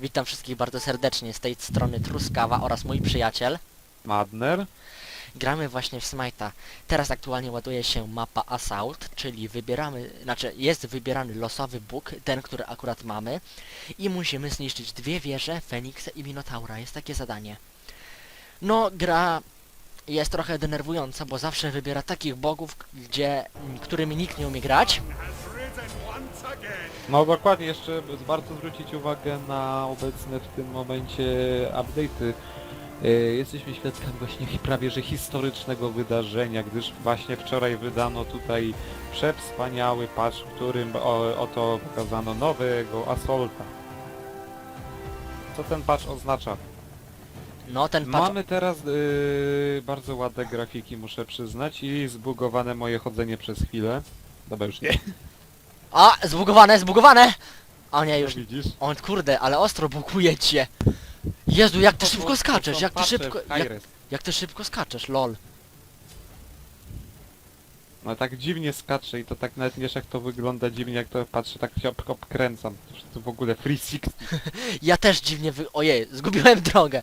Witam wszystkich bardzo serdecznie z tej strony Truskawa oraz mój przyjaciel. Madner. Gramy właśnie w Smite'a. Teraz aktualnie ładuje się mapa Assault, czyli wybieramy, znaczy jest wybierany losowy Bóg, ten, który akurat mamy i musimy zniszczyć dwie wieże, Feniksa i Minotaura. Jest takie zadanie. No, gra jest trochę denerwująca, bo zawsze wybiera takich bogów, gdzie, którymi nikt nie umie grać. No dokładnie, jeszcze warto zwrócić uwagę na obecne w tym momencie update'y. E, Jesteśmy świadkami właśnie prawie że historycznego wydarzenia, gdyż właśnie wczoraj wydano tutaj przewspaniały patch, w którym o, oto pokazano nowego Assaulta. Co ten patch oznacza? No, ten patch... Mamy teraz yy, bardzo ładne grafiki, muszę przyznać, i zbugowane moje chodzenie przez chwilę. Dobra, już nie. A, zbugowane, zbugowane! O nie, już widzisz? O kurde, ale ostro bukuje cię. Jezu, jak ty szybko skaczesz, jak ty szybko... Jak, jak ty szybko skaczesz, lol. No tak dziwnie skaczę i to tak nawet wiesz jak to wygląda dziwnie jak to patrzę, tak się ob- obkręcam. To, to w ogóle free six. Ja też dziwnie wy... Ojej, zgubiłem drogę.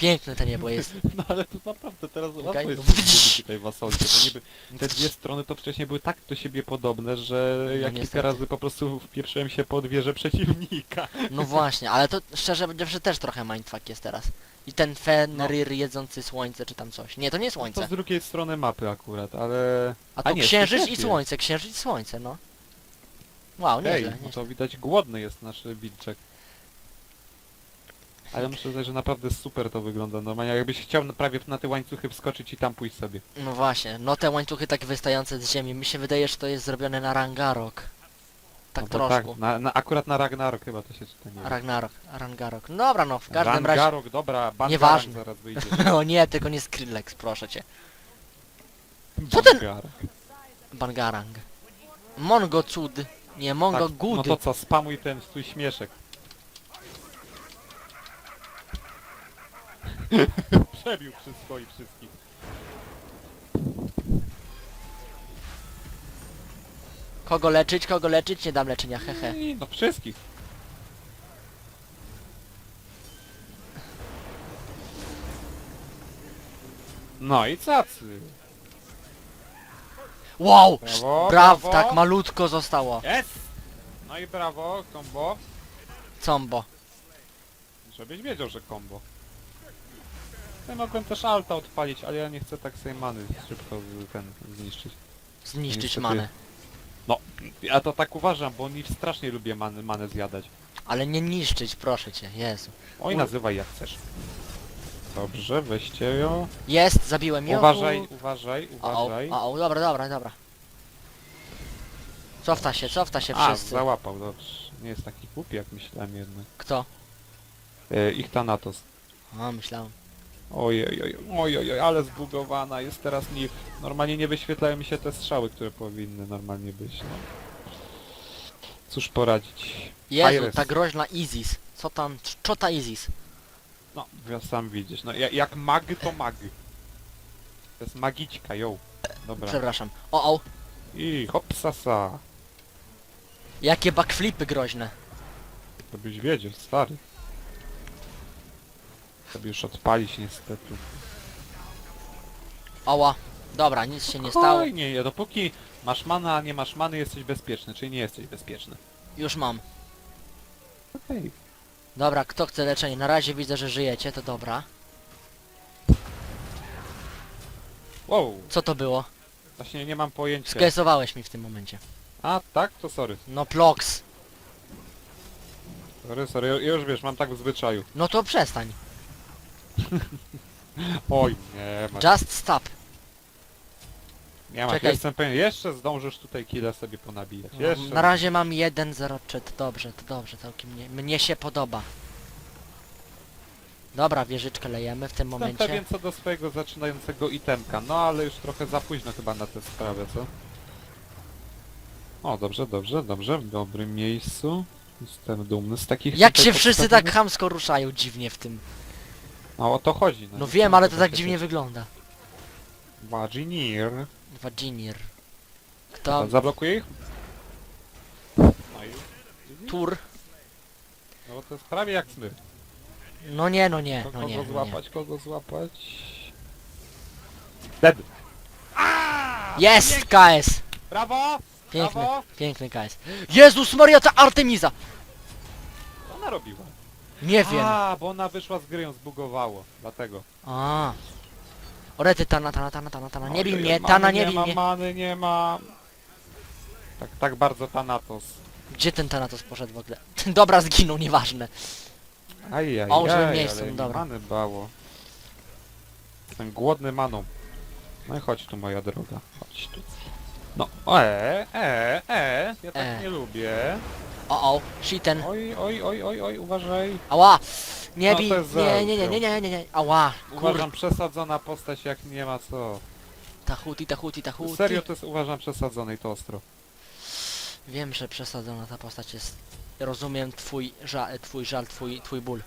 Piękne to niebo jest. No ale to naprawdę teraz łatwo Okej. jest tutaj w Asolcie, bo niby te dwie strony to wcześniej były tak do siebie podobne, że ja kilka No niestety. razy po prostu wpieprzyłem się pod wieżę przeciwnika. No właśnie, ale to szczerze powiedziawszy też trochę mindfuck jest teraz. I ten Fenrir jedzący słońce czy tam coś. Nie, to nie No To słońce. z drugiej strony mapy akurat, ale... A to nie, księżyc i słońce, księżyc i słońce, no. Wow, nieźle, no nieźle. to widać głodny jest nasz wilczek. Ale muszę powiedzieć, że naprawdę super to wygląda. Normalnie jakbyś chciał na- prawie na te łańcuchy wskoczyć i tam pójść sobie. No właśnie, no te łańcuchy tak wystające z ziemi. Mi się wydaje, że to jest zrobione na Rangarok. Tak no bo troszkę. tak, na, na, akurat na Ragnarok chyba to się czyta, nie wiem. Ragnarok, Rangarok. No dobra, no w każdym razie... Rangarok, dobra, Bangarang Nieważne. zaraz wyjdzie. o nie, tylko nie Skrillex, proszę cię. Co ten- Bangarang. Bangarang. Mongo cud. Nie, Mongo Tak, good. No to co, spamuj ten swój śmieszek. Przebił przy swoich wszystkich. Kogo leczyć, kogo leczyć? Nie dam leczenia, hehe. I no wszystkich. No i cacy. Wow! Brawo, Braw, brawo. tak malutko zostało. Jest! No i brawo, kombo. Combo. Żebyś wiedział, że kombo. Ja mogłem też alta odpalić, ale ja nie chcę tak sobie many szybko z- ten zniszczyć. Zniszczyć Niestety. manę. No, ja to tak uważam, bo oni strasznie lubię manę, manę zjadać. Ale nie niszczyć, proszę cię, Jezu. Oj, U- nazywaj jak chcesz. Dobrze, weźcie ją. Jest, zabiłem ją. Uważaj, uważaj, O, o, uważaj. o, o, dobra, dobra, dobra. Cofta się, cofta się A, wszyscy. załapał, dobrze. Nie jest taki głupi jak myślałem jednak. Kto? E, ich Thanatos. A, myślałem. Ojej, oj, oj, oj, ale zbugowana jest teraz nie... Normalnie nie wyświetlają mi się te strzały, które powinny normalnie być, no. Cóż poradzić. Jezu, Iris. ta groźna Isis. Co tam? Co ta Isis? No, ja sam widzisz, no ja- jak mag to mag. To jest magiczka, ją. Dobra. Przepraszam. O, o, I hopsasa. jakie backflipy groźne. Żebyś wiedział, stary. Sobie już odpalić niestety. Oła. Dobra, nic się nie stało. Nie, dopóki masz mana, a nie masz many, jesteś bezpieczny, czyli nie jesteś bezpieczny. Już mam. Okej. Dobra, kto chce leczenie? Na razie widzę, że żyjecie, to dobra. Wow, Co to było? właśnie nie mam pojęcia. Skresowałeś mi w tym momencie. A, tak? To sorry. No plox. Sorry, sorry, ju- już wiesz, mam tak w zwyczaju. No to przestań. Oj, nie ma. Just stop. Nie ma, czekaj. jestem pewien, jeszcze zdążysz tutaj killa sobie ponabijać. Jeszcze. Na razie mam 1-0 to dobrze, to dobrze, całkiem mnie, mnie się podoba. Dobra, wieżyczkę lejemy w tym Jestem momencie. pewien co do swojego zaczynającego itemka, no ale już trochę za późno chyba na tę sprawę, co? O, dobrze, dobrze, dobrze, w dobrym miejscu. Jestem dumny z takich Jak tutaj się wszyscy tak podstawionych- chamsko ruszają dziwnie w tym. No o to chodzi. No nie wiem, ale to tak dziwnie wygląda. Waginir. Waginir. Kto? Zablokuję ich? No i... Tur. No to jest prawie jak smyr. No nie, no nie, no kogo nie, no nie. złapać, kogo złapać? Dead. Jest KS! Brawo! Piękny, Brawo! piękny KS. Jezus Maria, ta Artemiza! Co ona robiła? Nie wiem. A, bo ona wyszła z gry, ją zbugowało. Dlatego. A. Orety, Tana, Tana, Tana, Tana, Tana, nie bij Ojej, mnie, many Tana, nie nie bij ma, mnie. many nie ma. Tak, tak bardzo Thanatos. Gdzie ten Thanatos poszedł w ogóle? Dobra, zginął, nieważne. Ajaj, O, żeby aj, miejsce, ale no mi dobra. many bało. Jestem głodny maną. No i chodź tu moja droga, chodź tu. No, e, e, e, ja tak E. nie lubię. O, o, shiten. Oj, oj, oj, oj, oj, uważaj. Ała! Nie No, bij, to jest nie, nie, nie, nie, nie, nie, nie, ała, kur... Uważam przesadzona postać jak nie ma co. Tahuti, tahuti, tahuti. Serio to jest uważam przesadzone i to ostro. Wiem, że przesadzona ta postać jest. Rozumiem twój żal, twój żal, twój, twój ból.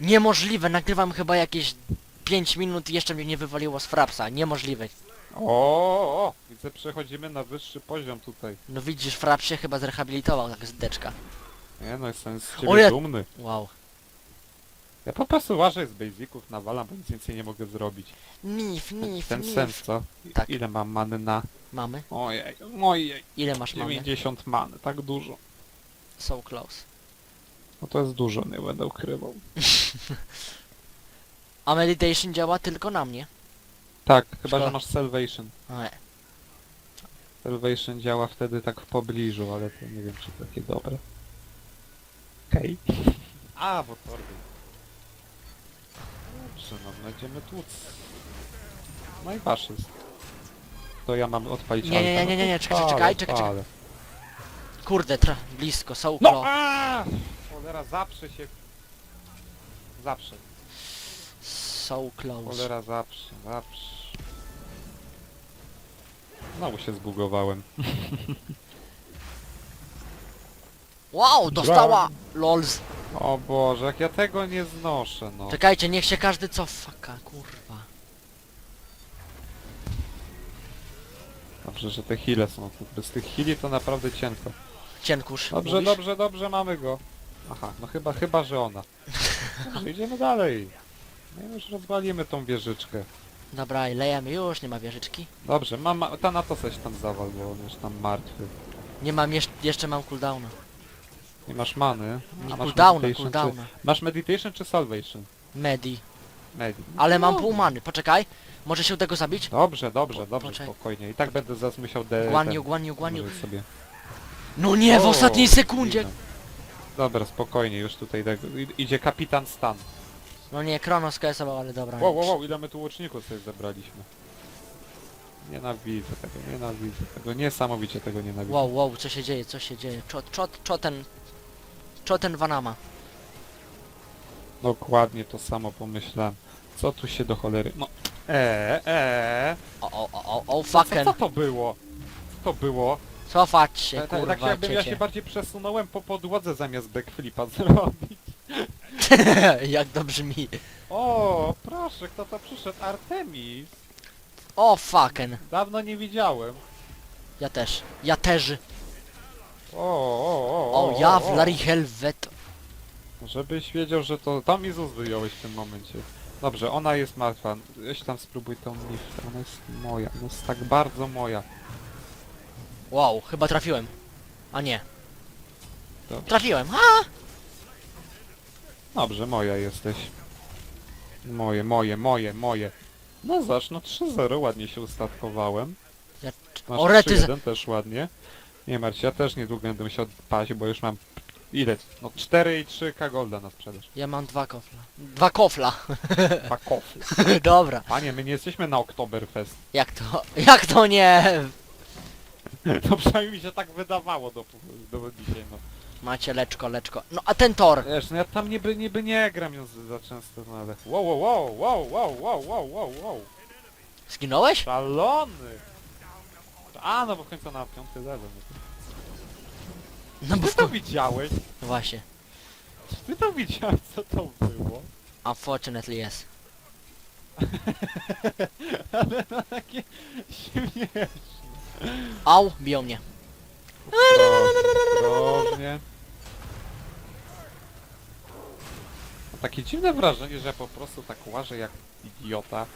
Niemożliwe, nagrywam chyba jakieś 5 minut i jeszcze mnie nie wywaliło z frapsa. Niemożliwe. O, widzę przechodzimy na wyższy poziom tutaj. No widzisz, frap się chyba zrehabilitował, tak z deczka. Nie no, jestem z O ciebie ja- dumny. Wow. Ja po prostu łażę z basiców, nawalam, bo nic więcej nie mogę zrobić. Nif, nif, Ten sens, co? I- Tak. Ile mam many na... Mamy? Ojej, ojej, Ile masz mamy? 90 many, tak dużo. So close. No to jest dużo, nie będę ukrywał. A meditation działa tylko na mnie. Tak, chyba Szkoda. że masz salvation. E, Salvation działa wtedy tak w pobliżu, ale to nie wiem czy takie dobre. Okej. A, bo torby. Dobrze, no będziemy tłuc. No i wasz jest. To ja mam odpalić Nie, nie, nie, nie, nie, to czekaj, palę, czekaj, czekaj, czekaj. palę. Kurde, tra blisko, so No! Cholera, zaprze się. Zaprze. So close. Cholera, zaprze, zaprze. Znowu się zbugowałem. Wow, dostała! Lols. O Boże, jak ja tego nie znoszę, no. Czekajcie, niech się każdy cofa, kurwa. Dobrze, że te hile są. Bez tych hili to naprawdę cienko. Cienkusz, Dobrze, mówisz? dobrze, dobrze, mamy go. Aha, no chyba, chyba, że ona. Dobrze, idziemy dalej. No już rozwalimy tą wieżyczkę. Dobra, i lejemy już, nie ma wieżyczki. Dobrze, mam, ma- ta na to coś tam zawal, bo on już tam martwy. Nie mam, jeszcze, jeszcze mam cooldowna. Nie masz many. Nie, masz cooldowna, meditation cooldowna. Czy, masz meditation czy salvation? Medi. Medi. Ale mam No. pół many, poczekaj. Może się tego zabić? Dobrze, dobrze, dobrze, poczekaj. spokojnie. I tak będę zaraz musiał de... Guaniu, ten- guaniu, guaniu. użyć sobie. No nie, w O, ostatniej sekundzie! Dobra, spokojnie, już tutaj i- Idzie kapitan Stan. No nie, Kronos KS-ował, ale dobra. Wow, wow, wow, ile my tu łuczników sobie zebraliśmy. Nienawidzę tego, nienawidzę tego, niesamowicie tego nienawidzę. wow, wow, co się dzieje, co się dzieje? Czot, czot, czoten... Czoten Vanama. Dokładnie to samo pomyślałem. Co tu się do cholery... No... Eee, eee... O, o, o, o, o, Co, fucking. co to było? Co to było? Cofać się, Ta- ta- kurwa, tak jakbym ja się bardziej przesunąłem po podłodze zamiast backflipa zrobić. Jak to brzmi. O, proszę, kto to przyszedł? Artemis! O, fucking. Dawno nie widziałem. Ja też. Ja też. O, o, o, O, ja Vlari Helvet. Żebyś wiedział, że to tam Izus wyjąłeś w tym momencie. Dobrze, ona jest martwa. Weź tam spróbuj tą niftę. Ona jest moja. Ona jest tak bardzo moja. Wow, chyba trafiłem. A nie. Dobrze, Trafiłem. Ha! Dobrze moja jesteś. Moje, moje, moje, moje. No zacz, no 3-0, ładnie się ustatkowałem. Ja... Masz O, rety za- 3-1 też ładnie. Nie martw ja też niedługo będę musiał paść, bo już mam... Ile? No 4 i 3 golda na sprzedaż. Ja mam dwa kofla. Dwa kofla. Dwa kofle. Dobra. Panie, my nie jesteśmy na Oktoberfest. Jak to? Jak to nie? No przynajmniej mi się tak wydawało do, do dzisiaj, no. Macie leczko, leczko. No a ten tor. Wiesz, no ja tam niby, niby nie gram już za często, no ale... Wow, wow, wow, wow, wow, wow, wow, wow, wow. Zginąłeś? Szalony! A, no bo w końcu na piąty level. no No bo Ty to widziałeś? Właśnie. Czy ty to widziałeś, co to było? Unfortunately yes. Ale no takie śmieszne. Au, biją mnie. Ostrożnie. takie dziwne wrażenie, że ja po prostu tak łażę jak idiota.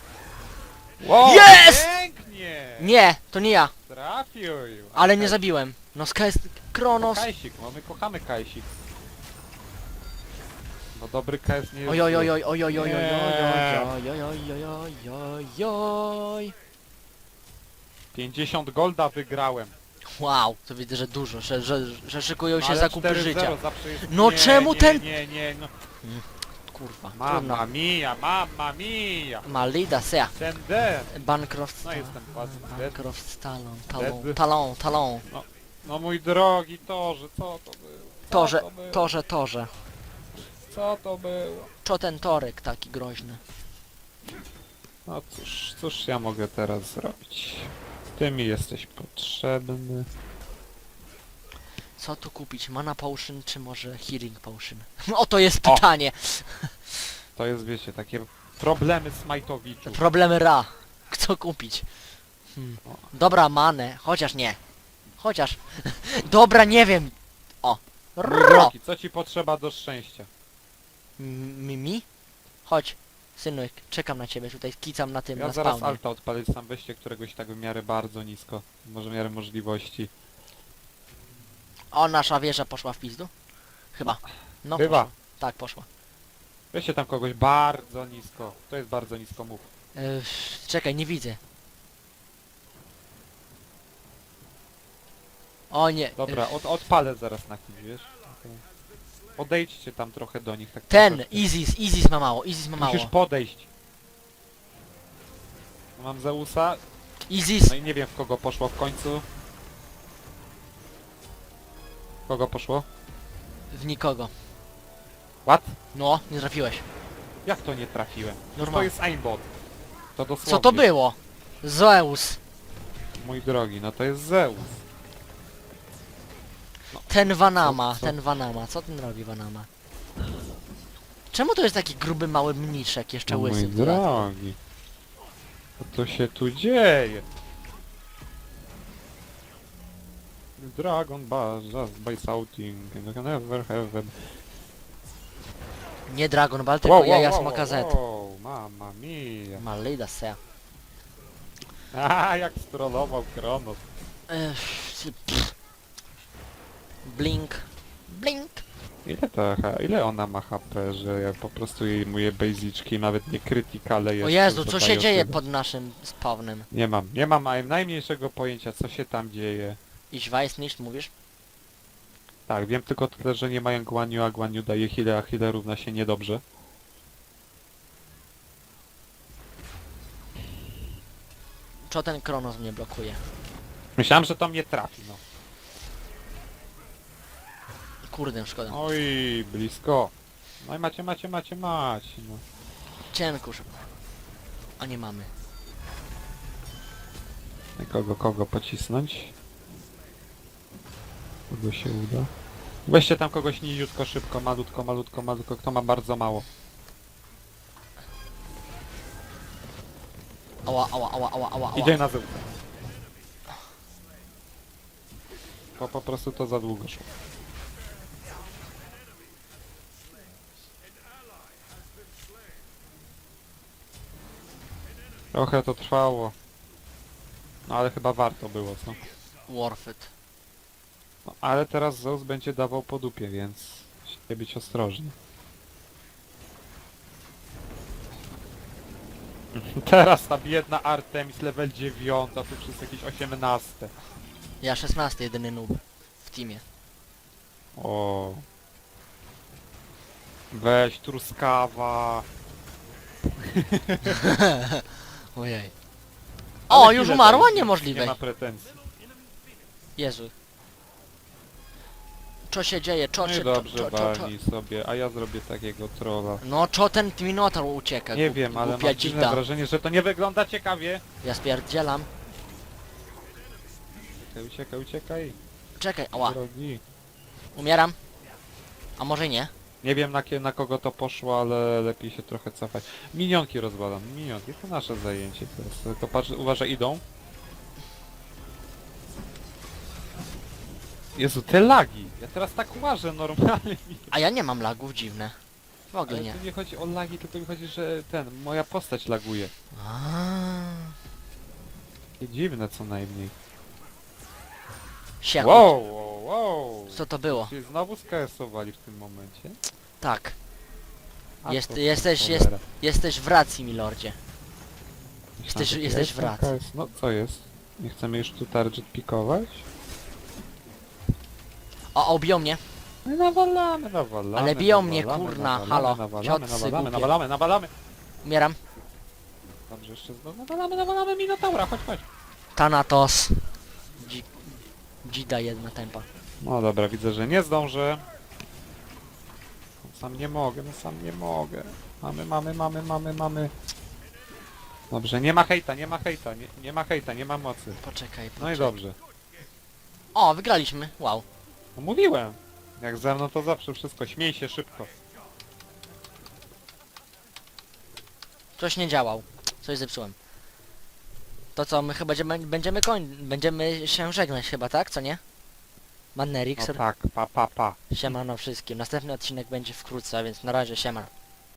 Wow, Jest! Pięknie! Nie, to nie ja, Trafił! ale nie zabiłem. No skaz... Kronos. Kajsik, no my kochamy Kajsik. Bo dobry KS nie jest... Oj, oj, oj, oj, oj, oj, oj, oj, Nie. oj, oj, oj, oj, oj, oj, oj. 50 golda wygrałem. Wow, to widzę, że dużo, że, że, że szykują się Ale zakupy 4-0 życia. zawsze jest... No nie, czemu nie, ten- Nie, nie, no. Kurwa, trudno. Mamma mia, mamma mia! Malida sea. Ten den! Bancroft No jestem quasi dead. Bancroft talon, talon, Dead. talon, talon. No mój drogi Torze, co to było? Co Torze, to było? torze, torze. Co to było? Co ten torek taki groźny? No cóż, cóż ja mogę teraz zrobić? Ty mi jesteś potrzebny. Co tu kupić? Mana potion czy może healing potion? Oto jest O! pytanie. To jest, wiecie, takie problemy smajtowiczów. Problemy ra. Co kupić? Hmm. Dobra, manę. Chociaż nie. Chociaż. Dobra, nie wiem. O. Mój Ro. drogi, co ci potrzeba do szczęścia? M- Mi? mi? Chodź. Synek, czekam na ciebie tutaj, kicam na tym, Ja na zaraz spawnie. alta odpalę, sam weźcie któregoś tak w miarę bardzo nisko. Może w miarę możliwości. O, nasza wieża poszła w pizdu? Chyba. No, Chyba. Poszła. Tak, poszła. Weźcie tam kogoś bardzo nisko. To jest bardzo nisko, mów. Yy, czekaj, nie widzę. O nie. Dobra, od, odpalę zaraz na chwilę, wiesz? Podejdźcie tam trochę do nich. Tak Ten, trochę. Izis, Izis ma mało, Izis ma mało. Musisz podejść. Mam Zeusa, Izis, no i nie wiem w kogo poszło w końcu. W kogo poszło? w nikogo. What? No, nie trafiłeś. Jak to nie trafiłem? To Normalnie. jest aimbot. To dosłownie. Co to było? Zeus. Mój drogi, no to jest Zeus. Ten Vanama, ten Vanama. Co ten robi Vanama? Czemu to jest taki gruby, mały mniszek, jeszcze No, łysy? mój w dodatku? drogi. Co to się tu dzieje? Dragon Ball just by shouting and I can never have them. Nie Dragon Ball, tylko jaja smoka Z. wow, mamma mia. Malida sea. A jak strollował Kronos. Ech, pff. Blink. Blink. Ile ta, ha- ile ona ma HP, że ja po prostu jej moje basicki, nawet nie krytykale O jeszcze Jezu, co się dzieje tyle. pod naszym spawnem? Nie mam, nie mam a- najmniejszego pojęcia co się tam dzieje. Ich weiß nicht, mówisz? Tak, wiem tylko tyle, że nie mają Guaniu, a Guaniu daje healę, a healę równa się niedobrze. Co ten Kronos mnie blokuje? Myślałem, że to mnie trafi, no. Kurde, szkoda. Oj, blisko. No i macie, macie, macie, macie, no. Szybko. A nie mamy. I kogo, kogo pocisnąć? Kogo się uda? Weźcie tam kogoś niziutko, szybko, malutko, malutko, malutko, kto ma bardzo mało. Ała, ała, ała, ała, ała, ała. Idzie na. Po, po prostu to za długo szło. Trochę to trwało. No ale chyba warto było, co? Worth it. No, ale teraz Zeus będzie dawał po dupie, więc musicie być ostrożni. Teraz ta biedna Artemis level 9, a tu przez jakieś 18. Ja 16 jedyny noob w teamie. O. Weź truskawa. Ojej. Ale O, już chwilę umarła? jest, Niemożliwe. Nie ma pretensji. Jezu. Co się dzieje? Co, No i czy, dobrze, co, co, co, co? walnij sobie, a ja zrobię takiego trolla. No, co ten Minotaur ucieka? Nie głup- wiem, ale głupia mam dziwne dzida. wrażenie, że to nie wygląda ciekawie. Ja spierdzielam. Uciekaj, uciekaj, uciekaj. Czekaj, ała. Drogi. Umieram. A może nie? Nie wiem na, kie- na kogo to poszło, ale lepiej się trochę cofać. Minionki rozwalam, minionki, to nasze zajęcie teraz. Tylko patrz, uważaj, idą. Jezu, te lagi! Ja teraz tak łażę normalnie. A ja nie mam lagów, dziwne. W ogóle Ale nie. tu nie chodzi o lagi, tylko mi chodzi, że ten, moja postać laguje. Takie dziwne co najmniej. Siema. Wow, wow! Co to było? Się znowu skasowali w tym momencie. Tak. A Jest- to jesteś- cholera. jest- Jesteś w racji, milordzie. Jesteś, jesteś jest w racji. No co jest? Nie chcemy już tu target pikować? O, o, biją mnie. No nawalamy, nawalamy. Ale biją mnie, nawalamy, kurna, nawalamy, halo, Nawalamy, ciotcy nawalamy, głupie. nawalamy, nawalamy. Umieram. Dobrze, jeszcze znowu nawalamy, nawalamy Minotaura, chodź, chodź. Thanatos. Dzi dzida jedna tempa. No dobra, widzę, że nie zdążę. Sam nie mogę, no sam nie mogę. Mamy, mamy, mamy, mamy, mamy. Dobrze, nie ma hejta, nie ma hejta, nie, nie ma hejta, nie ma mocy. Poczekaj, No i poczekaj. dobrze. O, wygraliśmy. Wow. No mówiłem. Jak ze mną to zawsze wszystko, śmiej się szybko. Coś nie działał. Coś zepsułem. To co, my chyba będziemy, będziemy koń... Będziemy się żegnać chyba, tak? Co nie? Mannerix, No tak, pa, pa, pa. siemano wszystkim. Następny odcinek będzie wkrótce, więc na razie siema.